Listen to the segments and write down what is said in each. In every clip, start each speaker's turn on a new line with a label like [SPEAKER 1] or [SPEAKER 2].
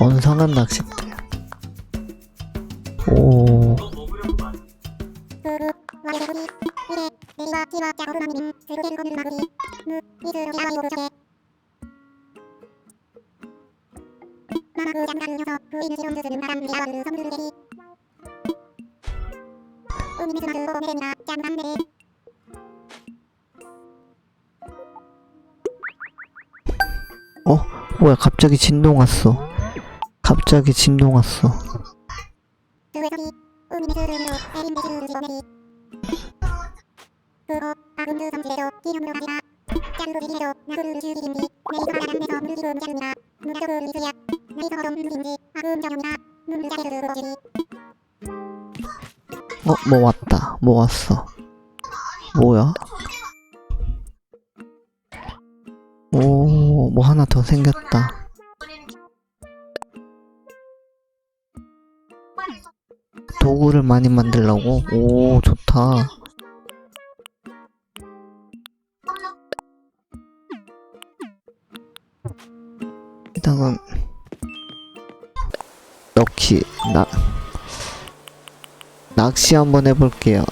[SPEAKER 1] 원상한 낚싯대. 오, 뭐야, 갑자기 진동 왔어. 갑자기 진동 왔어. 어, 뭐 왔다. 뭐 왔어. 뭐야? 뭐 하나 더 생겼다. 도구를 많이 만들라고? 오, 좋다. 일단은 낚시 나 낚시 한번 해볼게요.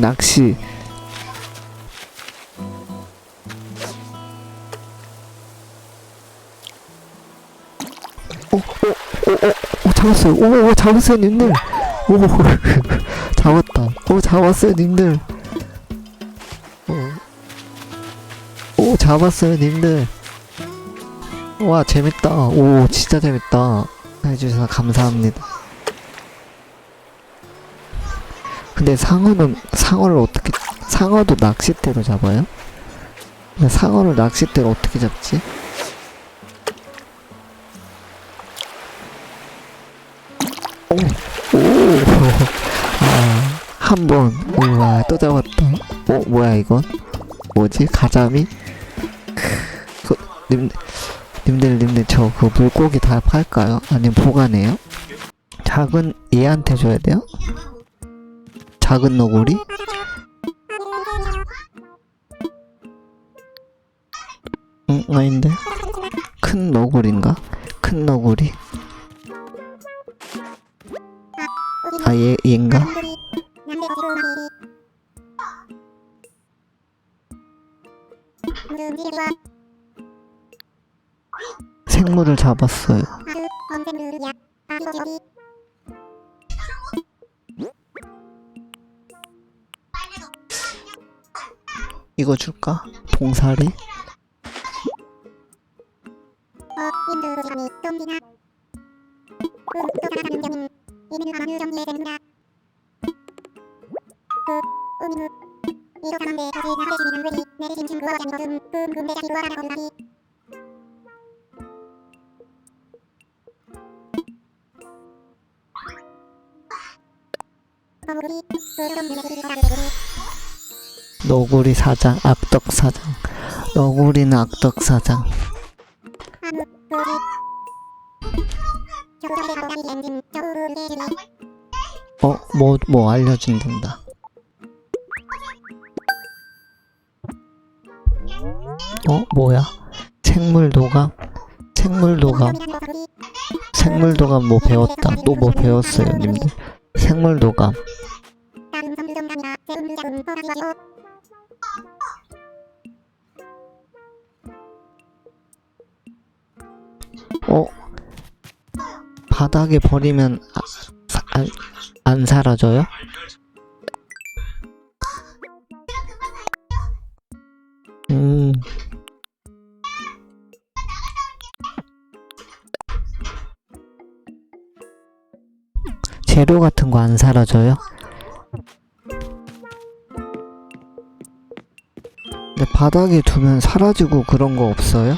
[SPEAKER 1] 낚시 오, 오, 오, 오, 오, 잡았어요. 오, 오, 잡았어요, 님들. 오, 잡았다. 오, 잡았어요, 님들. 오, 오, 잡았어요, 님들. 와, 재밌다. 오, 진짜 재밌다. 해주셔서 감사합니다. 근데 상어는, 상어를 어떻게, 상어도 낚싯대로 잡아요? 상어를 낚싯대로 어떻게 잡지? 한 번, 우와, 또 잡았다. 어, 뭐야, 이건? 뭐지? 가자미? 그, 님, 님들, 님들, 저 그 물고기 다 팔까요? 아니면 보관해요? 작은 얘한테 줘야 돼요? 작은 너구리? 응, 아닌데. 큰 너구리인가? 큰 너구리? 아, 얘, 얘인가? 생물을 잡았어요. 이거 줄까? 봉사리? 너구리 사장, 악덕 사장. 너구리는 악덕 사장. 어, 뭐, 뭐 알려준단다. 어, 뭐야? 생물 도감? 생물 도감. 생물 도감 뭐 배웠다. 또 뭐 배웠어요, 님들. 생물 도감. 어? 바닥에 버리면 아, 사- 안, 안 사라져요? 음. 재료 같은 거 안 사라져요? 근데 바닥에 두면 사라지고 그런 거 없어요?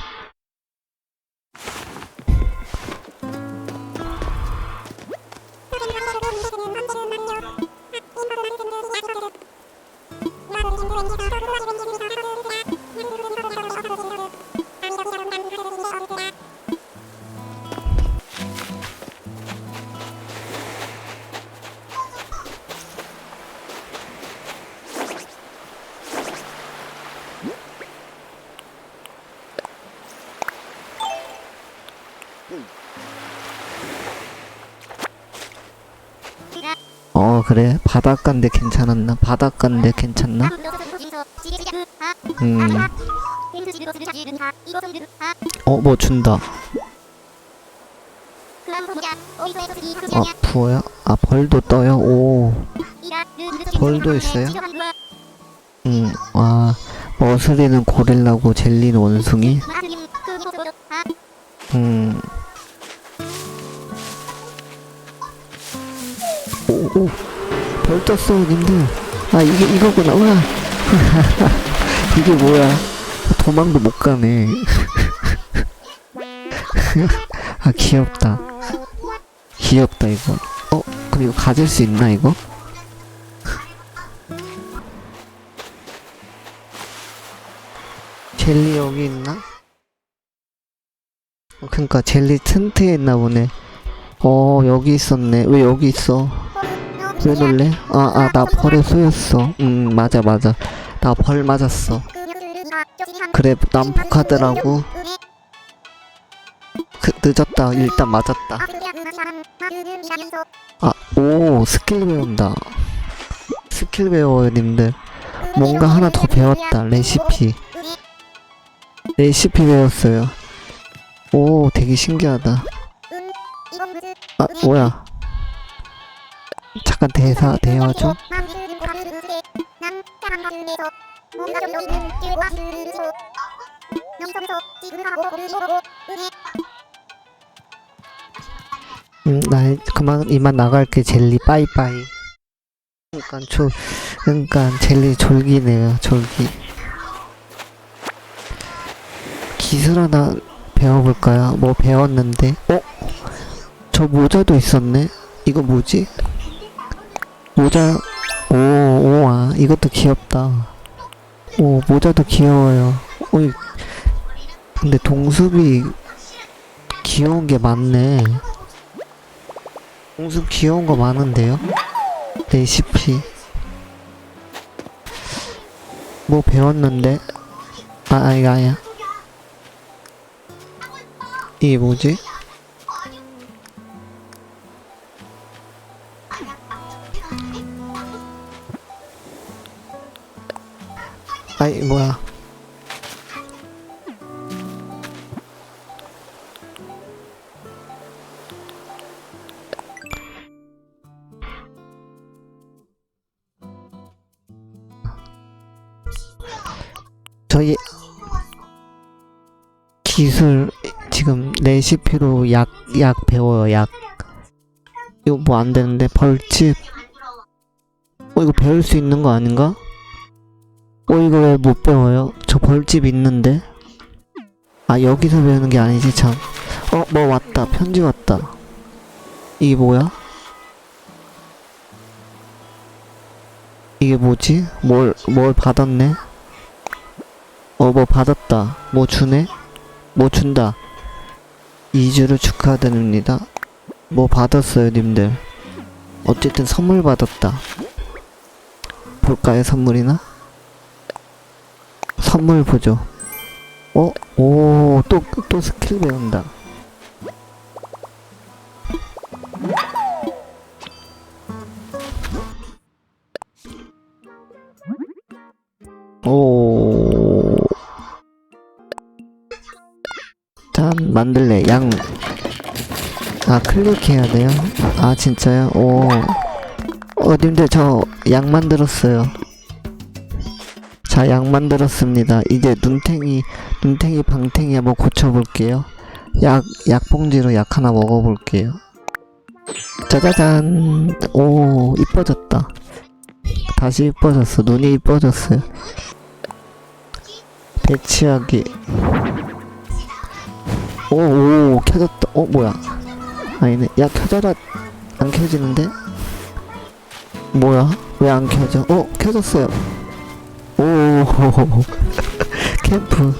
[SPEAKER 1] 어 그래 바닷가인데 괜찮았나 바닷가인데 괜찮나 음어뭐 준다 아 부어요? 아 벌도 떠요? 오 벌도 있어요? 음아 머슬이는 고릴라고 젤리는 원숭이? 음 오, 오. 별 떴어, 님들. 아, 이게, 이거구나. 우와. 이게 뭐야. 도망도 못 가네. 아, 귀엽다. 귀엽다, 이거. 어, 그럼 이거 가질 수 있나, 이거? 젤리 여기 있나? 어, 그니까 젤리 튼트에 있나 보네. 어 여기 있었네. 왜 여기 있어? 왜 놀래? 아 아 나 벌에 쏘였어. 음 맞아 맞아. 나 벌 맞았어. 그래 난폭하더라고. 그, 늦었다. 일단 맞았다. 아 오 스킬 배운다. 스킬 배워요 님들. 뭔가 하나 더 배웠다. 레시피. 레시피 배웠어요. 오 되게 신기하다. 아 뭐야? 잠깐 대사 대화 좀. 음, 나 그만 이만 나갈게 젤리 빠이빠이. 그러니까 조, 그러니까 젤리 졸기네요 졸기. 기술 하나 배워볼까요? 뭐 배웠는데? 어? 저 모자도 있었네. 이거 뭐지? 모자 오, 오, 아, 이것도 귀엽다. 오, 모자도 귀여워요. 어이, 근데 동숲이 귀여운 게 많네. 동숲 귀여운 거 많은데요? 레시피. 뭐 배웠는데? 아, 아니, 아니야. 이게 뭐지? 아이 뭐야. 저희 기술 지금 레시피로 약 약 배워요 약. 이거 뭐 안 되는데 벌집 어 이거 배울 수 있는 거 아닌가? 어 이거 왜 못 배워요? 저 벌집 있는데 아 여기서 배우는 게 아니지 참 어 뭐 왔다 편지 왔다 이게 뭐야? 이게 뭐지? 뭘 뭘 받았네? 어 뭐 받았다 뭐 주네? 뭐 준다 2주를 축하드립니다 뭐 받았어요 님들 어쨌든 선물 받았다 볼까요 선물이나? 선물 보죠 어? 오, 또, 또 스킬 배운다. 오. 짠, 만들래. 양. 아, 클릭해야 돼요? 아, 진짜요? 오. 어, 님들, 저, 양 만들었어요. 자, 약 만들었습니다. 이제 눈탱이, 눈탱이, 방탱이 한번 고쳐볼게요. 약, 약 봉지로 약 하나 먹어볼게요. 짜자잔. 오, 이뻐졌다. 다시 이뻐졌어. 눈이 이뻐졌어요. 배치하기. 오, 오, 켜졌다. 어, 뭐야. 아니네. 야, 켜져라. 안 켜지는데? 뭐야? 왜 안 켜져? 어, 켜졌어요. 오. 캠프.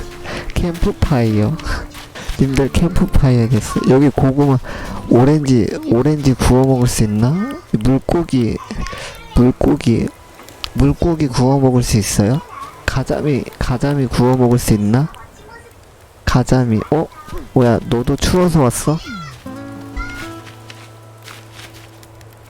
[SPEAKER 1] 캠프파이어. 님들 캠프파이어 겠어? 여기 고구마 오렌지 오렌지 구워 먹을 수 있나? 물고기 물고기 물고기 구워 먹을 수 있어요? 가자미 가자미 구워 먹을 수 있나? 가자미. 어? 뭐야 너도 추워서 왔어